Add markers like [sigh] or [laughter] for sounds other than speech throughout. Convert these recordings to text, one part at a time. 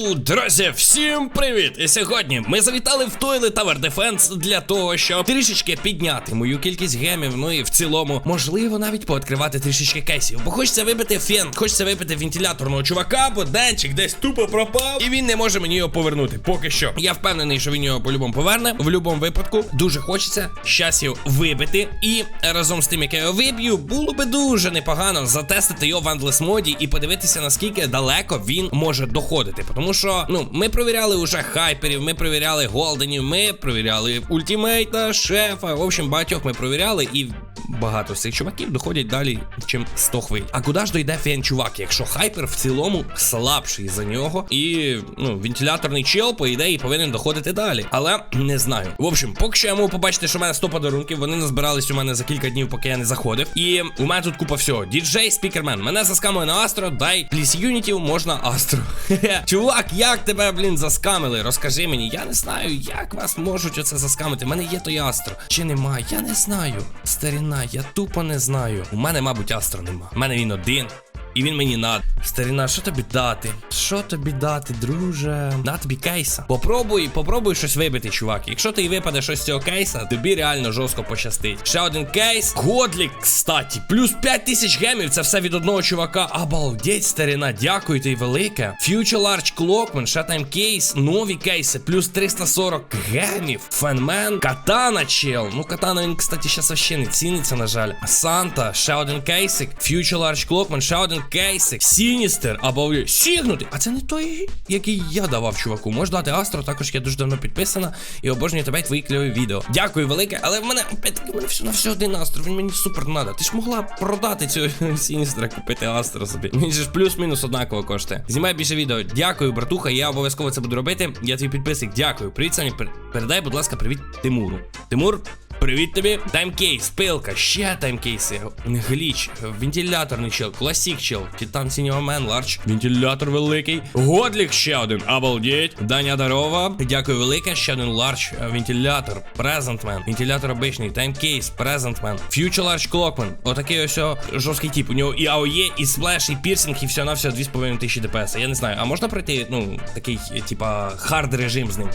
Друзі, всім привіт! І сьогодні ми завітали в Toilet Tower Defense для того, щоб трішечки підняти мою кількість гемів, ну і в цілому, можливо, навіть пооткривати трішечки кейсів. Бо хочеться вибити фен, хочеться вибити вентиляторного чувака, бо денчик десь тупо пропав, і він не може мені його повернути. Поки що. Я впевнений, що він його по-любому поверне. В будь-якому випадку дуже хочеться щас його вибити. І разом з тим, як я його виб'ю, було би дуже непогано затестити його в Anдлес моді і подивитися, наскільки далеко він може доходити. Тому що, ну, ми провіряли уже хайперів, ми провіряли голденів, ми провіряли ультімейта, шефа. В общем, багатьох ми провіряли, і багато цих чуваків доходять далі, чим 100 хвиль. А куди ж дойде фен чувак, якщо хайпер в цілому слабший за нього, і ну, вентиляторний чел, по ідеї, повинен доходити далі. Але не знаю. В общем, поки що я можу побачити, що в мене 100 подарунків, вони назбирались у мене за кілька днів, поки я не заходив. І у мене тут купа всього. Діджей, спікермен. Мене заскамили на Астро, дай пліс юнітів, можна Астро. [laughs] Хе-хе. Чувак, як тебе, блін, заскамили? Розкажи мені, я не знаю, як вас можуть оце заскамити. У мене є той Астро. Чи нема? Я не знаю. Старіна, я тупо не знаю. У мене, мабуть, Астро нема. У мене він один. І він мені надо. Старіна, що тобі дати? Що тобі дати, друже? На тобі кейса. Попробуй, попробуй щось вибити, чувак. Якщо ти випаде щось з цього кейса, тобі реально жорстко пощастить. Ще один кейс. Годлік, кстати. Плюс 5 тисяч гемів. Це все від одного чувака. Обалдеть, старіна, дякую тобі велике. Future Large Clockman, ще кейс, нові кейси, плюс 340 гемів. Фенмен, катана чел. Ну, катана він, кстати, зараз вообще не ціниться, на жаль. Санта, ще один кейсик. Future Large Clockman, ще один кейсик. Сіністер, або сігнути. А це не той, який я давав чуваку. Можеш дати Астро, також я дуже давно підписана і обожнюю тебе і твої кльові відео. Дякую велике, але в мене опять-таки мене все на все один Астро. Він мені супер надо. Ти ж могла продати цього [laughs] Сіністера, купити Астро собі. Він же ж плюс-мінус однаково коштує. Знімай більше відео. Дякую, братуха. Я обов'язково це буду робити. Я твій підписник. Дякую. Привіт, Саня. Передай, будь ласка, привіт Тимуру. Тимур. Привіт тобі. Таймкейс, пилка, ще таймкейси. Гліч, вентиляторний чел, класік чел, Титан синього мен, ларч, вентилятор великий. Годлік ще один. Обалдеть. Даня Дарова. Дякую велике. Ще один ларч, вентилятор, презентмен, вентилятор обичний, таймкейс, презентмен, фьючер ларч клокмен. Отакий ось жорсткий тип. У нього і АОЄ, і сплеш, і пірсинг, і все на все 2,5 тисячі ДПС. Я не знаю, а можна пройти, ну, такий, типа, хард режим з ним?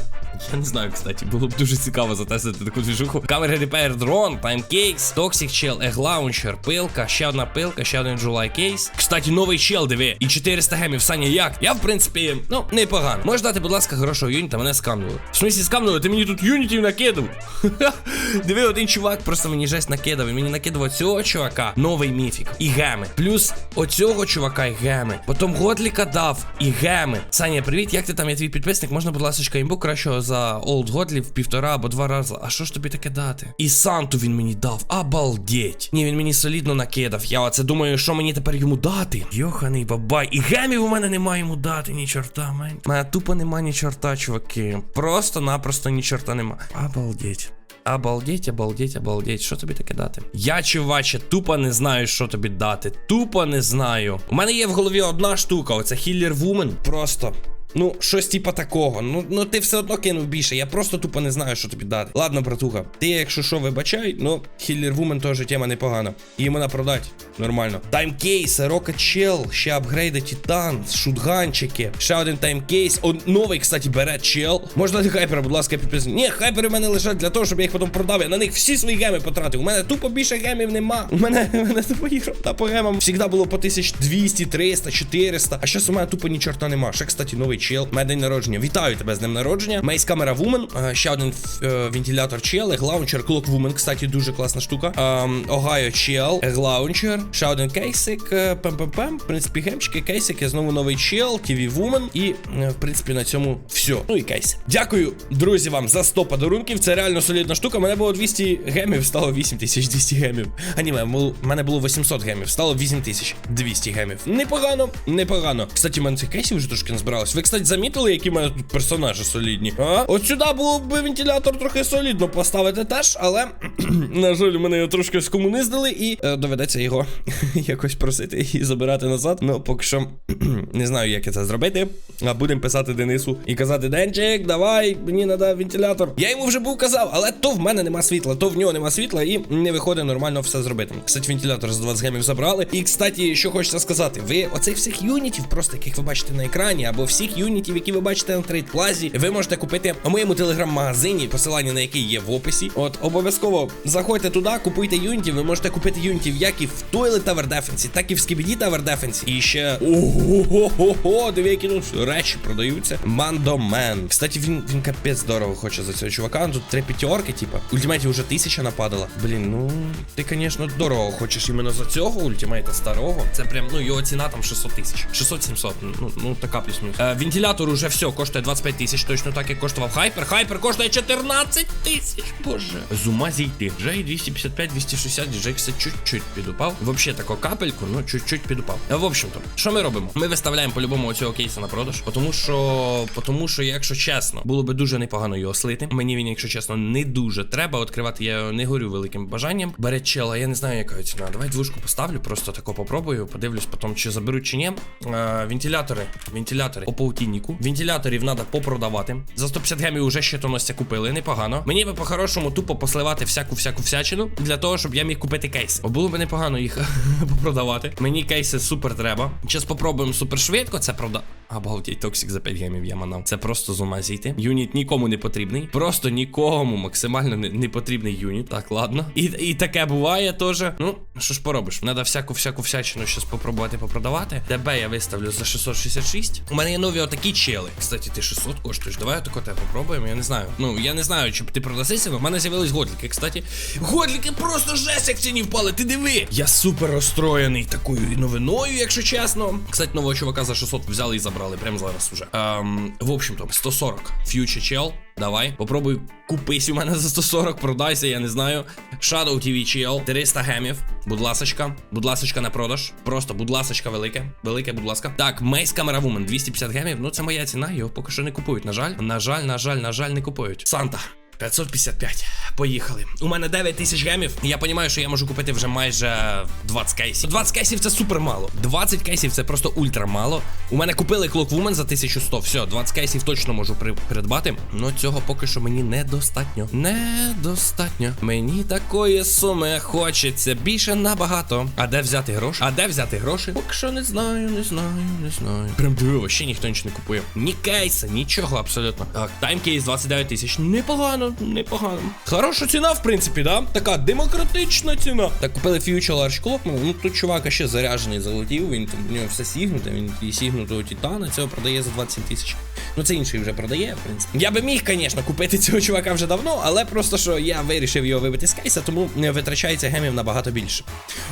Я не знаю, кстати, було б дуже цікаво затестити таку движуху. Камери Repair Drone, Timecase, Toxic Shell, Egg Launcher, пилка, ще одна пилка, ще один July Case. Кстати, новий чел, диви. І 400 гемів. Саня, як? Я, в принципі, ну, непогано. Можеш дати, будь ласка, хорошого юніта, мене скамнули. В смысле скамнули? Ти мені тут юнітів накидав. [laughs] Диви, один чувак просто мені жесть накидав. І мені накидав цього чувака новий міфік. І геми. Плюс оцього чувака і геми. Потім Годліка дав і геми. Саня, привіт, як ти там? Я твій підписник. Можна, будь ласка, імбу кращого за Олд Годлі в півтора або два рази. А що ж тобі таке дати? І Санту він мені дав. Обалдеть. Ні, він мені солідно накидав. Я оце думаю, що мені тепер йому дати. Йоханий бабай. І гемів у мене немає йому дати, ні чорта, мен. У мене тупо нема ні чорта, чуваки. Просто-напросто ні чорта нема. Обалдеть. Обалдеть, обалдеть, обалдеть. Що тобі таке дати? Я, чуваче, тупо не знаю, що тобі дати. Тупо не знаю. У мене є в голові одна штука, оце Хіллер Вумен. Просто. Ну, щось типа такого. Ну, ну ти все одно кинув більше. Я просто тупо не знаю, що тобі дати. Ладно, братуха, ти, якщо що, вибачай, ну, Хіллер Вумен теж тема непогана. Її можна продати. Нормально. Таймкейс, Rocket Shell, ще апгрейди Титан, шутганчики, ще один таймкейс. О, новий, кстати, бере чел. Можна дати хайпера, будь ласка, підписати. Ні, хайпери в мене лежать для того, щоб я їх потім продав. Я на них всі свої геми потратив. У мене тупо більше гемів нема. У мене, у мене тупо ігра та по гемам завжди було по 1200, 300, 400. А зараз у мене тупо ні чорта нема. Ще, кстати, новий чел. Мене день народження. Вітаю тебе з днем народження. Мейс камера Вумен. Е, Ще один е, вентилятор чел. Еглаунчер Клок Вумен. Кстати, дуже класна штука. Ем, Огайо чел. Еглаунчер. Ще один кейсик. е, Пем-пем-пем. В принципі, гемчики, кейсики. Знову новий чел. TV Вумен. І, в принципі, на цьому все. Ну і кейс. Дякую, друзі, вам за 100 подарунків. Це реально солідна штука. Мене було 200 гемів, стало 8200 гемів. А ні, мене було- в мене було 800 гемів, стало 8200 гемів. Непогано, непогано. Кстати, в мене цих кейсів вже трошки назбиралось. Ви, кстати, замітили, які мене тут персонажі солідні? А? От сюди було б вентилятор трохи солідно поставити теж, але, [clears throat] на жаль, мене його трошки скомуниздили і е, доведеться його [laughs] якось просити і забирати назад. Ну, поки що [clears throat] не знаю, як я це зробити. А будемо писати Денису і казати: Денчик, давай, мені треба вентилятор. Я йому вже був казав, але то в мене нема світла, то в нього нема світла, і не виходить нормально все зробити. Кстати, вентилятор з 20 гемів забрали. І, кстати, що хочеться сказати, ви оцих всіх юнітів, просто яких ви бачите на екрані, або всіх юнітів, які ви бачите на трейд-плазі, ви можете купити у моєму телеграм-магазині, посилання на який є в описі. От обов'язково заходьте туди, купуйте юнітів. Ви можете купити юнітів як і в Toilet Tower Defense, так і в Skibidi Tower Defense. І ще ого-го-го, диви, які тут речі продаються. Мандомен. Кстати, він він капець дорого хоче за цього чувака. Тут три п'ятерки, типа. Ультимейтів вже тисяча нападала. Блін, ну ти, звісно, дорого хочеш іменно за цього ультимейта старого. Це прям, ну його ціна там 600 тисяч. 600-700. Ну, ну така плюс-мінус. Е, вентилятор уже все коштує 25 тисяч, точно так як коштував хайпер. Хайпер коштує 14 тисяч. Боже. З ума зійти. Вже і 255, 260, вже все чуть-чуть підупав. Вообще тако капельку, ну чуть-чуть підупав. В общем-то, що ми робимо? Ми виставляємо по-любому оцього кейса на продаж, тому що, тому що, якщо чесно, було би дуже непогано його слити. Мені він, якщо чесно, не дуже треба відкривати. Я не горю великим бажанням. Бере чела, я не знаю, яка ціна. Давай двушку поставлю, просто тако попробую. Подивлюсь потім, чи заберуть, чи ні. Е, вентилятори, вентилятори по паутиннику. Вентиляторів треба попродавати. За 150 гемів уже щитоносця купили, непогано. Мені би по-хорошому тупо посливати всяку всяку всячину для того, щоб я міг купити кейси. Бо було б непогано їх [laughs] попродавати. Мені кейси супер треба. Зараз попробуємо супер швидко це прода. Обалдеть, токсик за 5 гемів я манав. Це просто з ума зійти. Юніт нікому не потрібний. Просто нікому максимально не, не потрібний юніт. Так, ладно. І, і таке буває теж. Ну, що ж поробиш? Надо всяку всяку всячину щось попробувати попродавати. Тебе я виставлю за 666. У мене є нові отакі чели. Кстати, ти 600 коштуєш. Давай отако тебе попробуємо. Я не знаю. Ну, я не знаю, чи ти продасися. У мене з'явились годліки. Кстати, годліки просто жесть, як в ціні впали. Ти диви. Я супер розстроєний такою новиною, якщо чесно. Кстати, нового чувака за 600 взяли і забрали. Прямо зараз уже. Ем, в общем-то, 140. Future чел. Давай, попробуй купись у мене за 140, продайся, я не знаю. Shadow TV чел, 300 гемів. Будь ласочка, будь ласочка на продаж. Просто, будь ласочка, велике. Велике, будь ласка. Так, Мейс Камера Вумен, 250 гемів. Ну, це моя ціна, його поки що не купують. На жаль, на жаль, на жаль, на жаль, не купують. Санта. 555. Поїхали. У мене 9 тисяч гемів. Я розумію, що я можу купити вже майже 20 кейсів. 20 кейсів це супер мало. 20 кейсів це просто ультра мало. У мене купили Clock Woman за 1100. Все, 20 кейсів точно можу при придбати. Ну цього поки що мені недостатньо. Недостатньо. Мені такої суми хочеться більше набагато. А де взяти гроші? А де взяти гроші? Поки що не знаю, не знаю, не знаю. Прям диво, ще ніхто нічого не купує. Ні кейса, нічого абсолютно. Так, таймкейс 29 тисяч. Непогано, непогано. Хороша ціна, в принципі, да? Така демократична ціна. Так, купили Future Large Clock. Ну тут чувак ще заряджений залетів. Він там у нього все сігнуте. Він і сігнутого титана. Цього продає за 27 тисяч. Ну це інший вже продає, в принципі. Я би міг, звісно, купити цього чувака вже давно, але просто що я вирішив його вибити з кейса, тому не витрачається гемів набагато більше.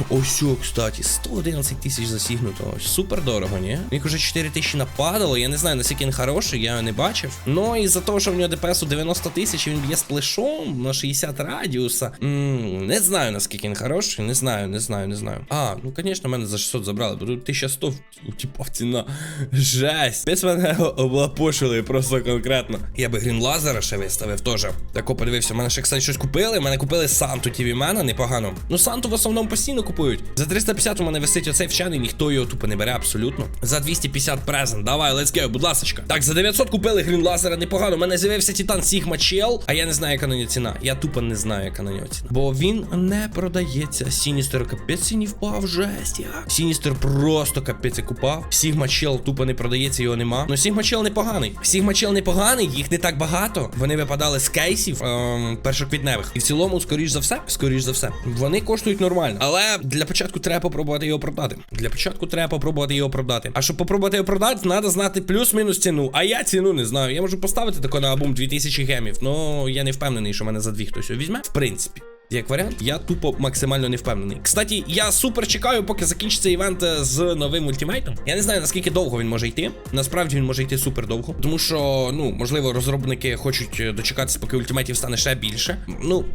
Ось, кстати, 111 тисяч засігнутого. Супер дорого, ні? Їх уже 4 тисячі нападало. Я не знаю, наскільки він хороший, я не бачив. Ну і за того, що в нього ДПС у 90 тисяч, він б'є сплешом на 60 радіуса. М, не знаю, наскільки він хороший, не знаю, не знаю, не знаю. А, ну звісно, мене за 600 забрали, бо тут 1100 типа ціна. Жесть. Пець мене облапошили просто конкретно. Я би грін лазера ще виставив теж. Тако подивився, мене ще, кстати, щось купили. Мене купили Санту TV Мена, непогано. Ну, Санту в основному постійно купують. За 350 у мене висить оцей вчений, ніхто його тупо не бере абсолютно. За 250 презент. Давай, let's go, будь ласочка. Так, за 900 купили грін лазера, непогано. У мене з'явився Титан Sigma Chell, а я не знаю, яка на нього ціна. Я тупо не знаю, яка на нього ціна. Бо він не продається. Сіністер капець не впав, жесть. Сіністер просто капець як упав. Sigma Chell тупо не продається, його нема. Ну Sigma Chell непоганий. Sigma Chell непоганий, їх не так багато. Вони випадали з кейсів ем, першоквітневих. І в цілому, скоріш за все, скоріш за все, вони коштують нормально. Але для початку треба попробувати його продати. Для початку треба попробувати його продати. А щоб попробувати його продати, треба знати плюс-мінус ціну. А я ціну не знаю. Я можу поставити тако на абум 2000 гемів. Ну я не впевнений, що мене за дві хтось його візьме. В принципі. Як варіант, я тупо максимально не впевнений. Кстати, я супер чекаю, поки закінчиться івент е, з новим ультимейтом. Я не знаю наскільки довго він може йти. Насправді він може йти супер довго. Тому що, ну, можливо, розробники хочуть е, дочекатися, поки ультимейтів стане ще більше. Ну,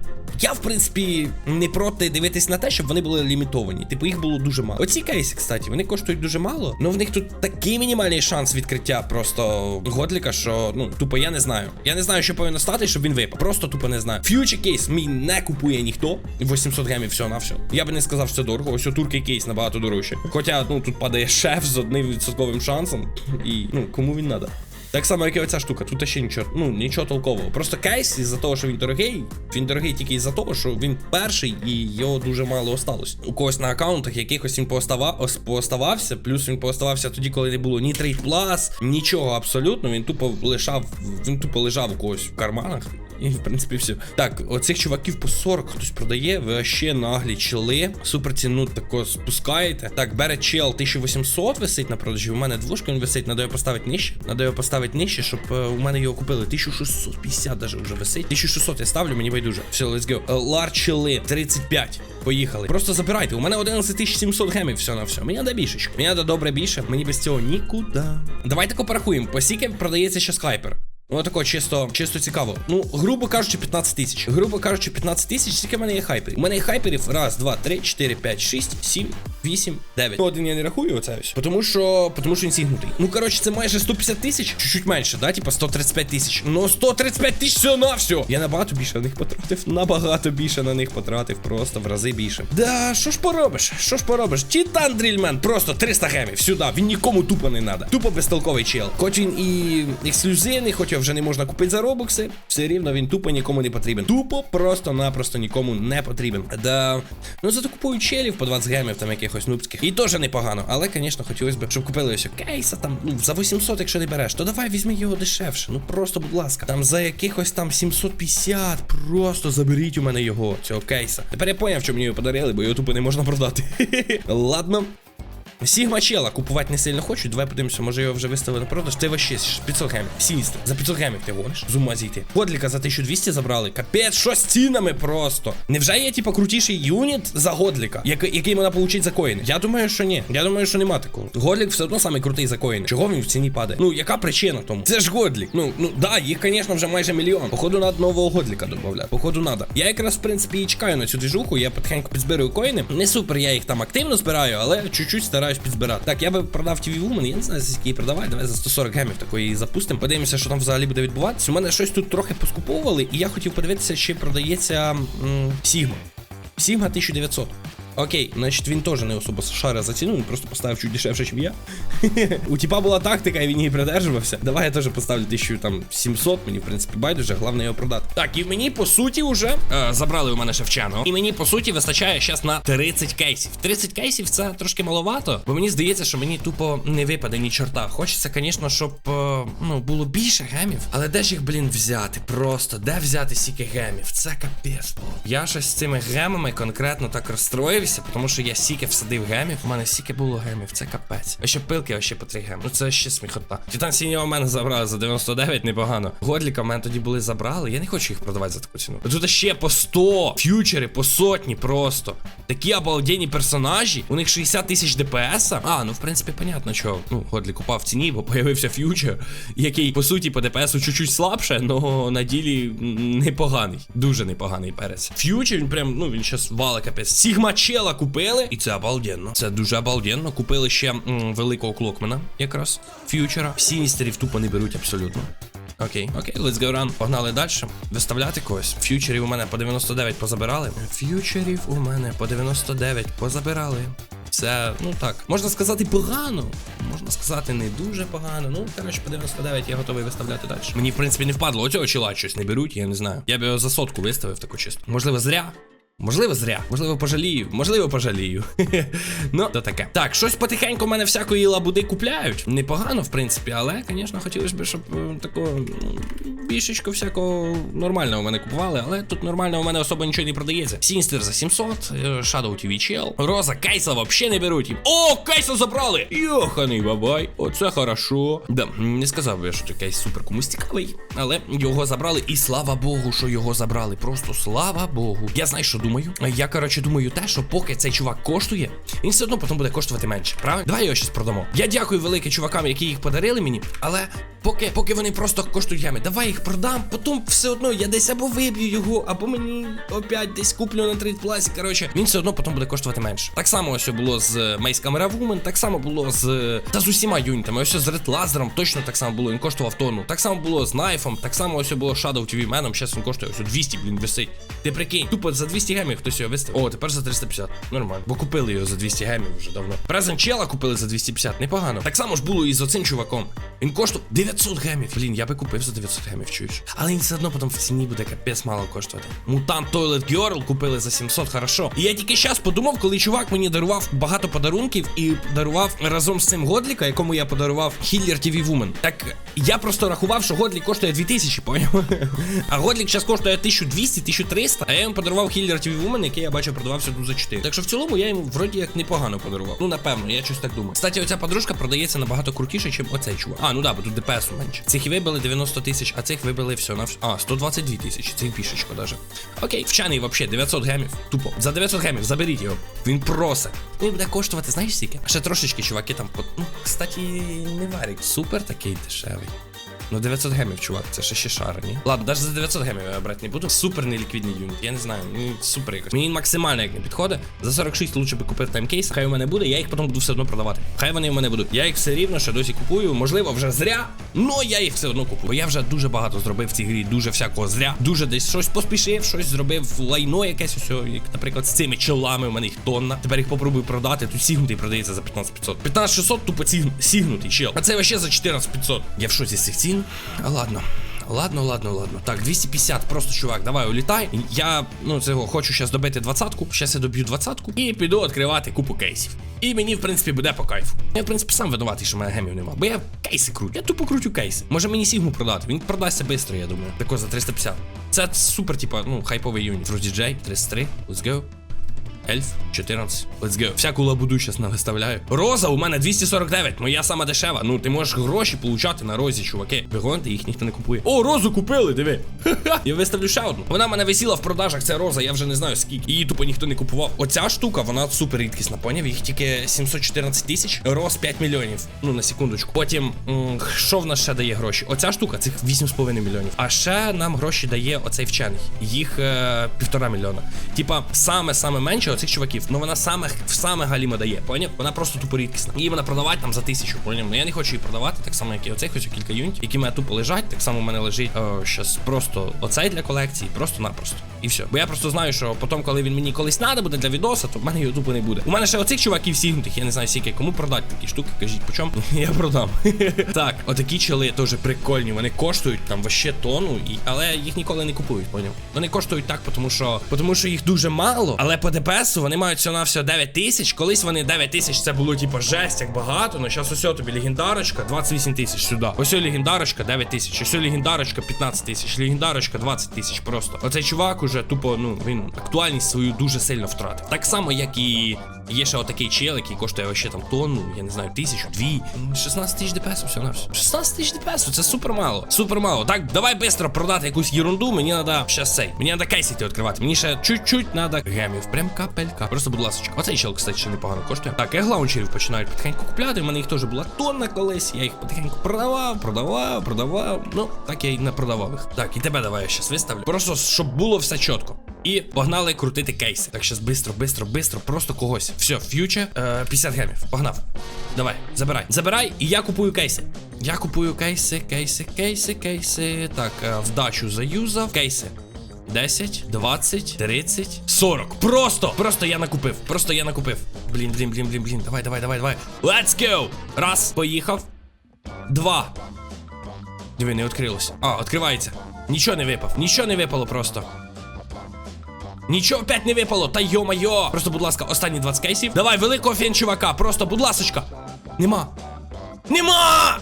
я, в принципі, не проти дивитись на те, щоб вони були лімітовані. Типу, їх було дуже мало. Оці кейси, кстати, вони коштують дуже мало. Ну в них тут такий мінімальний шанс відкриття просто годліка, що ну тупо я не знаю. Я не знаю, що повинно стати, щоб він випав. Просто тупо не знаю. Фьючер кейс мій не купує ніхто. 800 гемів все на все. Я би не сказав, що це дорого. Ось туркий кейс набагато дорожче. Хоча ну тут падає шеф з одним відсотковим шансом. І ну кому він надо? Так само, як і оця штука. Тут ще нічого, ну нічого толкового. Просто кейс із-за того, що він дорогий. Він дорогий тільки із-за того, що він перший і його дуже мало осталось. У когось на аккаунтах якихось він поостава, ос- пооставався, плюс він пооставався тоді, коли не було ні трейд плас, нічого абсолютно. Він тупо лишав, він тупо лежав у когось в карманах. І в принципі все. Так, оцих чуваків по 40 хтось продає. Ви ще наглі чели. Супер ціну тако спускаєте. Так, бере чел 1800 висить на продажі. У мене двушка він висить, надо його поставити нижче. Надо його поставити нижче, щоб е, у мене його купили. 1650 даже вже висить. 1600 я ставлю, мені байдуже. Все, let's go. Е, Лар чели 35. Поїхали. Просто забирайте. У мене 11700 гемів все на все. Мені треба більше. Мені треба добре більше. Мені без цього нікуди. Давайте порахуємо. По скільки продається ще скайпер. Ну, тако, чисто, чисто цікаво. Ну, грубо кажучи, 15 тисяч. Грубо кажучи, 15 тисяч, скільки в мене є хайперів. У мене є хайперів. Раз, два, три, чотири, п'ять, шість, сім, вісім, дев'ять. Ну, Один я не рахую, оце ось. Тому що, тому що він зігнутий. Ну, коротше, це майже 150 тисяч, чуть-чуть менше, да? Типа 135 тисяч. Ну, 135 тисяч все на все. Я набагато більше на них потратив. Набагато більше на них потратив. Просто в рази більше. Да, що ж поробиш? Що ж поробиш? Титан Дрільмен, просто 300 гемів сюди. Він нікому тупо не надо. Тупо безтолковий чел. Хоч він і ексклюзивний, хоч вже не можна купити за робокси, все рівно він тупо нікому не потрібен. Тупо просто-напросто нікому не потрібен. Да. Ну зато купують челів по 20 гемів там якихось нубських. І теж непогано. Але, звісно, хотілося б, щоб купили ось кейса там, ну, за 800, якщо не береш, то давай візьми його дешевше. Ну просто, будь ласка. Там за якихось там 750. Просто заберіть у мене його, цього кейса. Тепер я поняв, що мені його подарили, бо його тупо не можна продати. [laughs] Ладно. Сігма чела купувати не сильно хочу. Давай подивимося, може його вже виставили на продаж. Це вообще 500 гемів. Сіністр. За 500 гемів ти гониш. З ума зійти. Годліка за 1200 забрали. Капець, що з цінами просто. Невже є, типа, крутіший юніт за Годліка, який, який можна получити за коїни? Я думаю, що ні. Я думаю, що нема такого. Годлік все одно самий крутий за коїни. Чого він в ціні падає? Ну, яка причина тому? Це ж Годлік. Ну, ну да, їх, звісно, вже майже мільйон. Походу, надо нового Годліка додати. Походу, надо. Я якраз, в принципі, і чекаю на цю двіжуху. Я потихеньку підзбираю коїни. Не супер, я їх там активно збираю, але чуть-чуть стараюсь підзбирати. Так, я би продав TV Woman, я не знаю, за скільки її продавати. Давай за 140 гемів такої запустимо. Подивимося, що там взагалі буде відбуватися. У мене щось тут трохи поскуповували, і я хотів подивитися, чи продається Sigma. Sigma 1900. Окей, значить він теж не особо шара за ціну, він просто поставив чуть дешевше, ніж я. [laughs] У типа була тактика, і він її придержувався. Давай я теж поставлю 1700, мені в принципі байдуже, головне його продати. Так, і мені по суті вже е, забрали у мене Шевчану. І мені по суті вистачає зараз на 30 кейсів. 30 кейсів це трошки маловато, бо мені здається, що мені тупо не випаде ні чорта. Хочеться, звісно, щоб е, ну було більше гемів, але де ж їх, блін, взяти? Просто де взяти стільки гемів? Це капець. Я щось з цими гемами конкретно так розстроївся, тому що я стільки всадив гемів. У мене стільки було гемів, це капець. А ще пилки, а ще по 3 геми. Ну це ще сміхота. Титан синього в мене забрали за 99, непогано. Годліка в мене тоді були забрали. Я не хочу їх продавати за таку ціну. Тут ще по 100, ф'ючери по сотні просто. Такі обалденні персонажі. У них 60 тисяч ДПС. А, ну в принципі, понятно, що ну, Годлік упав в ціні, бо появився ф'ючер, який по суті по ДПСу чуть-чуть слабше, але на ділі непоганий. Дуже непоганий перець. Ф'ючер, він прям, ну він щас вале капець. Сігма чела купили, і це обалденно. Це дуже обалденно. Купили ще м, великого клокмена, якраз. Ф'ючера. Сіністерів тупо не беруть абсолютно. Окей, окей, let's go run. Погнали далі. Виставляти когось. Ф'ючерів у мене по 99 позабирали. Ф'ючерів у мене по 99 позабирали. Це, ну так, можна сказати, погано. Можна сказати, не дуже погано. Ну, коротше, по 99 я готовий виставляти далі. Мені, в принципі, не впадло. Оцього чола щось не беруть, я не знаю. Я б його за сотку виставив таку чисто. Можливо, зря. Можливо, зря, можливо, пожалію, можливо, пожалію. [laughs] ну, то таке. Так, щось потихеньку в мене всякої лабуди купляють. Непогано, в принципі, але, звісно, хотілося б, щоб е, такого ну, більшечко всякого нормального в мене купували, але тут нормально у мене особо нічого не продається. Сінстер за 700, е, Shadow TV Chell, Роза Кейса вообще не беруть. О, Кейса забрали! Йоханий бабай, оце хорошо. Да, не сказав би, що той кейс супер комусь цікавий, але його забрали, і слава Богу, що його забрали. Просто слава Богу. Я знаю, що думаю. Я, коротше, думаю те, що поки цей чувак коштує, він все одно потім буде коштувати менше. Правильно? Давай його щось продамо. Я дякую велике чувакам, які їх подарили мені, але поки, поки вони просто коштують геми, давай їх продам, потім все одно я десь або виб'ю його, або мені опять десь куплю на трейд пласі. Коротше, він все одно потім буде коштувати менше. Так само ось було з Мейс Камера Вумен, так само було з та з усіма юнітами. Ось з Ред Лазером точно так само було. Він коштував тонну. Так само було з Найфом, так само ось було Shadow TV меном. Зараз він коштує ось 200, блін, висить. Ти прикинь, тупо за 200 гемів хтось його виставив. О, тепер за 350. Нормально. Бо купили його за 200 гемів вже давно. Презент чела купили за 250. Непогано. Так само ж було і з оцим чуваком. Він коштував 900 гемів. Блін, я би купив за 900 гемів, чуєш. Але він все одно потім в ціні буде капець мало коштувати. Мутант Toilet Girl купили за 700, хорошо. І я тільки зараз подумав, коли чувак мені дарував багато подарунків і дарував разом з цим Годліка, якому я подарував Healer TV Woman. Так я просто рахував, що Годлік коштує 2000, поняв? [laughs] А Годлік зараз коштує 1200, 1300, а я йому подарував Healer TV Woman, який я бачу продавався тут за 4. Так що в цілому я йому вроді як непогано подарував. Ну напевно, я щось так думаю. Кстати, оця подружка продається набагато крутіше, ніж оцей чувак. А, ну да, бо тут ДПС менше. Цих вибили 90 тисяч, а цих вибили все на А, 122 тисячі, це пішечко даже. Окей, вчений вообще 900 гемів. Тупо. За 900 гемів, заберіть його. Він просить. Він буде коштувати, знаєш скільки? А ще трошечки, чуваки, там, по- ну, кстати, не варік. Супер такий дешевий. Ну 900 гемів, чувак, це ще ще шара, ні? Ладно, навіть за 900 гемів я брати не буду. Супер неліквідний юніт. Я не знаю, мені супер якось. Мені максимально як не підходить. За 46 лучше би купити таймкейс. Хай у мене буде, я їх потім буду все одно продавати. Хай вони у мене будуть. Я їх все рівно ще досі купую. Можливо, вже зря, но я їх все одно купую. Бо я вже дуже багато зробив в цій грі, дуже всякого зря. Дуже десь щось поспішив, щось зробив лайно якесь усе, як, наприклад, з цими чолами у мене їх тонна. Тепер їх попробую продати. Тут сігнутий продається за 15500. 15600 тупо сігн- сігнутий чел. А це вообще за 14500. Я в шоці з цих цін. А ладно. Ладно, ладно, ладно. Так, 250, просто чувак, давай улітай. Я ну цього хочу зараз добити двадцятку. Щас я доб'ю двадцятку і піду відкривати купу кейсів. І мені, в принципі, буде по кайфу. Я, в принципі, сам винуватий, що в мене гемів нема. Бо я кейси крутю. Я тупо крутю кейси. Може мені сігму продати. Він продасться швидко, я думаю. Тако за 350. Це супер, типа, ну, хайповий юніт. Фруті Джей, 33. Let's go. Ельф 14. Let's go. Всяку лабуду щас навиставляю. Роза у мене 249, моя сама дешева. Ну ти можеш гроші получати на розі, чуваки. Вигонте, їх ніхто не купує. О, розу купили, диви. Я виставлю ще одну. Вона мене висіла в продажах, це роза, я вже не знаю скільки. Її тупо ніхто не купував. Оця штука, вона супер рідкісна, поняв? Їх тільки 714 тисяч. Роз 5 мільйонів. Ну, на секундочку. Потім, що в нас ще дає гроші? Оця штука, цих 8,5 мільйонів. А ще нам гроші дає оцей вчений. Їх е, півтора мільйона. Типа, саме саме менше оцих чуваків. Ну вона саме в саме галіма дає, поняв? Вона просто тупо рідкісна. Її вона продавати там за тисячу, поняв? Ну я не хочу її продавати, так само, як і оцей, хочу кілька юнітів, які мене тупо лежать. Так само в мене лежить о, щас просто оцей для колекції, просто-напросто. І все. Бо я просто знаю, що потім, коли він мені колись треба буде для відоса, то в мене його тупо не буде. У мене ще оцих чуваків сігнутих, я не знаю скільки. Кому продати такі штуки, кажіть, по чому? [laughs] Я продам. [laughs] так, отакі чоли теж прикольні. Вони коштують там вообще тону, але їх ніколи не купують, поняв? Вони коштують так, тому що тому що їх дуже мало, але по ДПСу вони мають всього на всього 9 тисяч. Колись вони 9 тисяч це було типу жесть, як багато. Ну зараз ось тобі легендарочка, 28 тисяч сюди. Ось легендарочка 9 тисяч. Ось легендарочка 15 тисяч. Легендарочка 20 тисяч просто. Оцей чувак уже тупо, ну він актуальність свою дуже сильно втратив. Так само, як і є ще отакий чел, який коштує вообще там тонну, я не знаю, тисячу, дві. 16 тисяч ДПС, все на все. 16 тисяч ДПС, це супер мало. Супер мало. Так, давай швидко продати якусь ерунду. Мені треба щас цей. Мені треба кейсити відкривати. Мені ще чуть-чуть треба гемів. Прям капелька. Просто, будь ласка. Оцей чел, кстати, ще непогано коштує. Так, я лаунчерів починають потихеньку купляти. У мене їх теж була тонна колись. Я їх потихеньку продавав, продавав, продавав. Ну, так я і не продавав їх. Так, і тебе давай я щас виставлю. Просто щоб було все чітко. І погнали крутити кейси. Так, щас бистро, бистро, бистро, просто когось. Все, ф'юче, е, 50 гемів. Погнав. Давай, забирай. Забирай, і я купую кейси. Я купую кейси, кейси, кейси, кейси. Так, е, вдачу заюзав. Кейси. 10, 20, 30, 40. Просто! Просто я накупив. Просто я накупив. Блін, блін, блін, блін, блін. Давай, давай, давай, давай. Let's go! Раз, поїхав. Два. Диви, не відкрилося. А, відкривається. Нічого не випав. Нічого не випало просто. Нічого опять не випало, та йо-майо. Просто, будь ласка, останні 20 кейсів. Давай, великого фен чувака. Просто, будь ласочка. Нема. Нема!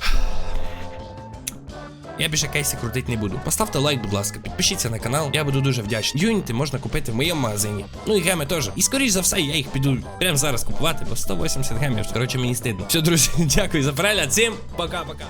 Я більше кейси крутити не буду. Поставте лайк, будь ласка, підпишіться на канал, я буду дуже вдячний. Юніти можна купити в моєму магазині. Ну і геми теж. І скоріш за все, я їх піду прямо зараз купувати, бо 180 гемів. Коротше, мені стидно. Все, друзі, [laughs] дякую за перегляд. Всім пока-пока.